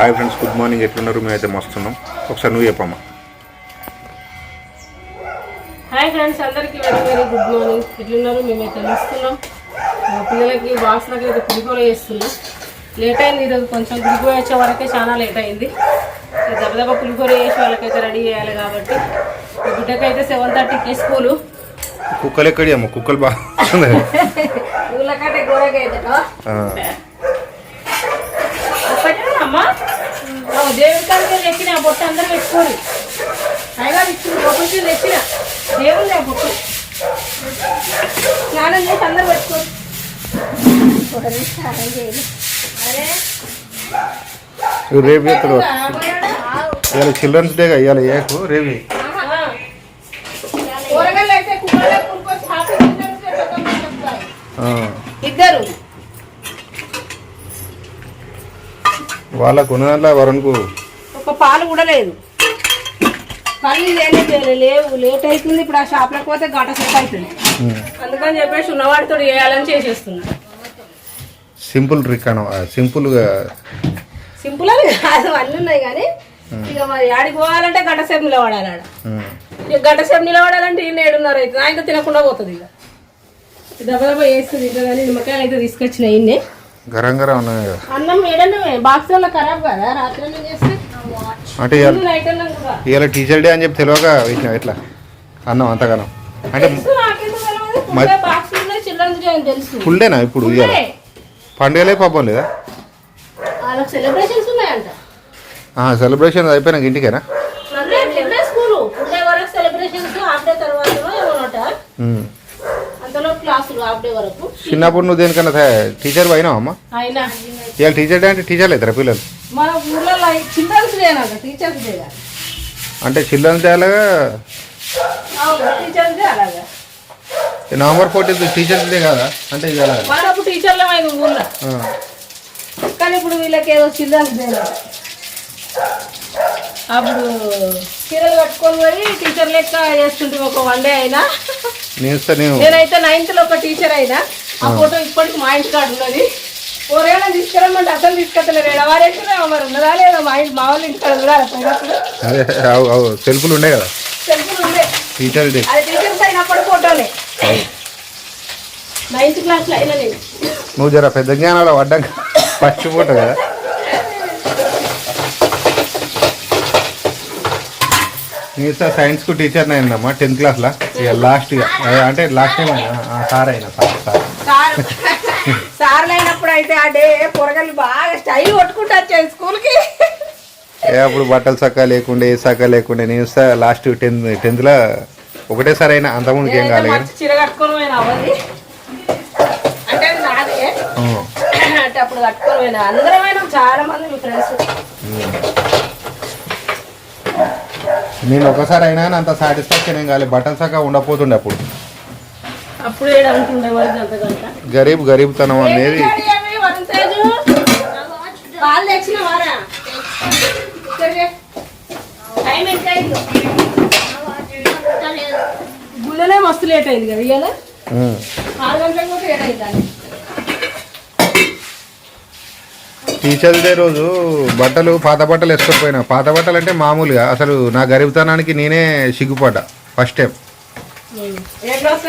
Hi friends good morning. ఎట్లున్నారు? మేమైతే మస్తున్నాం. ఒకసారి నువ్వు చెప్పమ్మా. హాయ్ ఫ్రెండ్స్ అందరికీ వెరీ వెరీ గుడ్ మార్నింగ్. ఎట్లున్నారు? మేమైతే వస్తున్నాం మా పిల్లలకి బాక్స్లకి అయితే పులిహోర చేస్తున్నాం. లేట్ అయింది ఈరోజు. కొంచెం గుడికి వచ్చే వరకే చాలా లేట్ అయింది. ఇక దెబ్బ పులిహోర చేసి వాళ్ళకైతే రెడీ చేయాలి కాబట్టి. బిడ్డకైతే సెవెన్ థర్టీకి స్కూలు. కుక్కలు ఎక్కడి అమ్మ కుక్కలు బాగా గోడకైతే అమ్మా. దేవుడి కాడికి తెచ్చిన ఆ బొట్టు అందరూ పెట్టుకోరు అయినా ఇచ్చిన బొట్టు తెచ్చిన. దేవుళ్ళే ఆ బొట్టు. స్నానం చేసి అందరూ పెట్టుకోరు రేపు ఎక్కడ ఇవాళ చిల్డ్రన్స్ డేగా ఇవాళ ఏకు రేపు వాళ్ళకు ఉన్న వరుణ్కు ఒక పాలు కూడా లేదు. పని లేనే లేవు లేట్ అవుతుంది. ఇప్పుడు ఆ షాప్లోకి పోతే గంట సేపు అవుతుంది. అందుకని చెప్పేసి ఉన్నవాడితో చేయాలని చేసేస్తున్నా. సింపుల్ ట్రిక్ అన సింపుల్గా. సింపుల్ అని కాదు అన్నీ ఉన్నాయి కానీ ఇక మరి ఆడికి పోవాలంటే గంట సేపు నిలబడాలి ఆడ. ఇక గంట సేపు నిలబడాలంటే ఈయన ఏడున్నర అవుతుంది. ఆయన తినకుండా పోతుంది ఇక. దెబ్బ దెబ్బ వేస్తుంది ఇక కానీ నిమ్మకాయలు అయితే తీసుకొచ్చిన ఈయన్ని. గరం గరం ఉన్నాయి కదా. అన్నం ఏడన్నమే బాక్స్ వల్ల ఖరాబ్ కదా రాత్రి అన్నం చేస్తే? అంటే ఇవాళ టీచర్ డే అని చెప్పి తెలియక వేసినావు ఎట్లా? అన్నం అంతగానం. అంటే ఫుల్ డేనా ఇప్పుడు ఇవాళ. పండుగలే పాపం లేదా? సెలబ్రేషన్ అయిపోయినాక ఇంటికేనా? సెలబ్రేషన్స్ తర్వాత. అంతలో క్లాసులు హాఫ్ డే వరకు. చిన్నప్పుడు నువ్వు దేనికన్నా టీచర్ పోయినావు అమ్మ? అయినా. ఇవాళ టీచర్ డే అంటే టీచర్లు అవుతారా పిల్లలు. మన ఊర్లో చిల్డ్రన్స్ డే అనట టీచర్స్ డే. అంటే చిల్డ్రన్స్ డే అలాగా? అవును టీచర్స్ డే అలాగా. నవంబర్ ఫోర్టీన్త్ టీచర్స్ డే కదా? అంటే ఇది అలాగా మనప్పుడు టీచర్లు అయింది ఊర్లో. ఆ. కానీ ఇప్పుడు వీళ్ళకి ఏదో చిల్డ్రన్స్ డే అప్పుడు చీరలు కట్టుకొని పోయి టీచర్ లెక్క చేస్తుంటే ఒక వన్ డే అయినా. నేనైతే నైన్త్లో ఒక టీచర్ అయినా ఆ ఫోటో ఇప్పటికి మా ఇంటి కాడ ఉన్నది. ఓరేళ్ళ తీసుకురమ్మంటే అసలు తీసుకెళ్తలేరు ఎడవారేసి మరి ఉన్నదా లేదా? మా ఇంటి మా వాళ్ళ ఇంటి కాడ అవు అవు సెల్ఫ్లు ఉండే కదా. సెల్ఫులు ఉండే. టీచర్ డే అది టీచర్స్ అయినప్పుడు ఫోటోనే నైన్త్ క్లాస్లో అయినా నేను నువ్వు జర పెద్ద జ్ఞానాలు పడ్డాక ఫస్ట్ ఫోటో కదా. నేను ఇస్తా సైన్స్కు టీచర్ అయిందమ్మా టెన్త్ క్లాస్లో ఇక లాస్ట్ అంటే లాస్ట్ టైం అయినా సార్ అయినా సార్ సార్. సార్ సార్లు అయినప్పుడు అయితే ఆ డే పొరగలు బాగా స్టైల్ కొట్టుకుంటూ వచ్చాయి స్కూల్కి. ఏ అప్పుడు బట్టలు సక్క లేకుండే ఏ సక్క లేకుండే నేను ఇస్తా లాస్ట్ టెన్త్ టెన్త్లో ఒకటేసారి అయినా అంతకుముందుకు ఏం కాలేదు చీర కట్టుకొని అంటే నాదే. అంటే అప్పుడు కట్టుకొని అందరం చాలా మంది మీ ఫ్రెండ్స్. నేను ఒకసారి అయినా అంత సాటిస్ఫాక్షన్ ఏం కాలేదు. బట్టలు సక్క ఉండపోతుండే అప్పుడు. గరీబ్ గరీబ్ తనం అనేది. గుళ్ళనే మస్తు లేట్ అయింది కదా ఇవాళ. ఆరు గంటలకు లేట్ అయింది? టీచర్స్ డే రోజు బట్టలు పాత బట్టలు వేసుకొని పాత బట్టలు అంటే మామూలుగా. అసలు నా గరీబతనానికి నేనే సిగ్గుపడ్డా. ఫస్ట్ టైం క్లాస్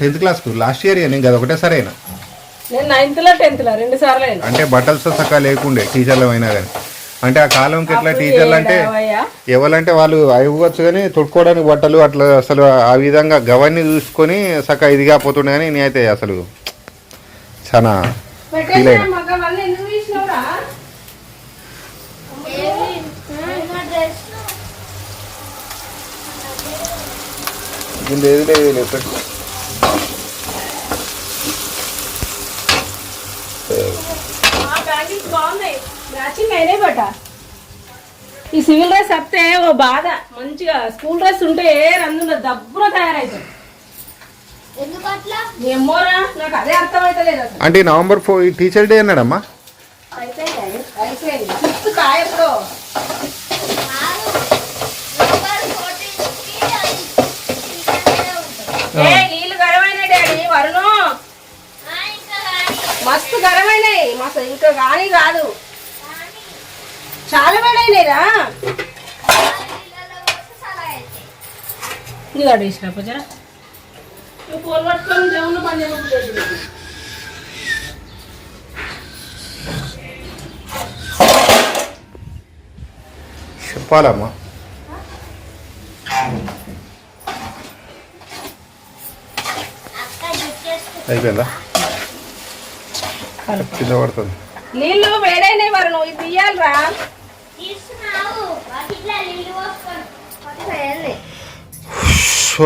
టెన్త్ క్లాస్కు లాస్ట్ ఇయర్ నేను కదా ఒకటేసారి అయినా. అంటే బట్టలతో సక్క లేకుండే టీచర్లు అయినా కానీ. అంటే ఆ కాలంకి ఎట్లా టీచర్లు అంటే. ఎవరంటే వాళ్ళు అయిపోవచ్చు కానీ తొడుకోవడానికి బట్టలు అట్లా అసలు ఆ విధంగా గవర్ని చూసుకొని సక్క ఇదిగా పోతుండే కానీ నేనైతే అసలు చాలా ఇది ఏది? లేదు లేదు పెట్టు. ఈ సివిల్ డ్రెస్ వస్తే ఓ బాధ. మంచిగా స్కూల్ డ్రెస్ ఉంటే రంగులో దబ్బున తయారైతుంది ఏమోరా నాకు అదే అర్థమైతలేదు అసలు అంటే నవంబర్ ఫోర్ టీచర్ డే అన్నాడమ్మా? అయిపోయింది అయిపోయింది. ఫిఫ్త్ కాయప్పుడు ఏ నీళ్ళు గరమైన డాడీ వరుణు. మస్తు గరమైనాయి. మస్తు ఇంకా కానీ కాదు. చాలా వేడైనాయిరా నీ గడ వేసిన కొంచెం నువ్వు ఫోన్ పట్టుకొని దేవుళ్ళు పని చేయకపోతే చెప్పాలమ్మా. అయిపోయిందా? కింద పడుతుంది. నీళ్ళు వేడైనాయి వారు నువ్వు తీయాలిరా.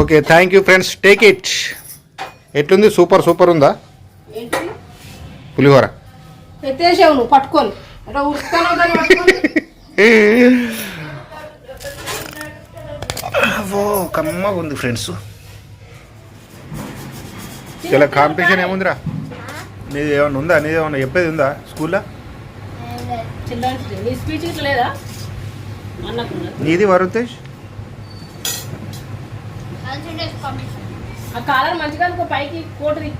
Okay thank you friends take it ఎట్లుంది సూపర్ సూపర్ ఉందా? పులిహోర. నువ్వు పట్టుకొని. ఓ కమ్మగా ఉంది ఫ్రెండ్స్ ఇలా కాంపిటీషన్ ఏముందిరా? నీది ఏమన్నా ఉందా? నీది ఏమన్నా చెప్పేది ఉందా స్కూల్లో? నీది వరుణ్ ఆ కాలర్ మంచిగా అనుకో పైకి కోటది.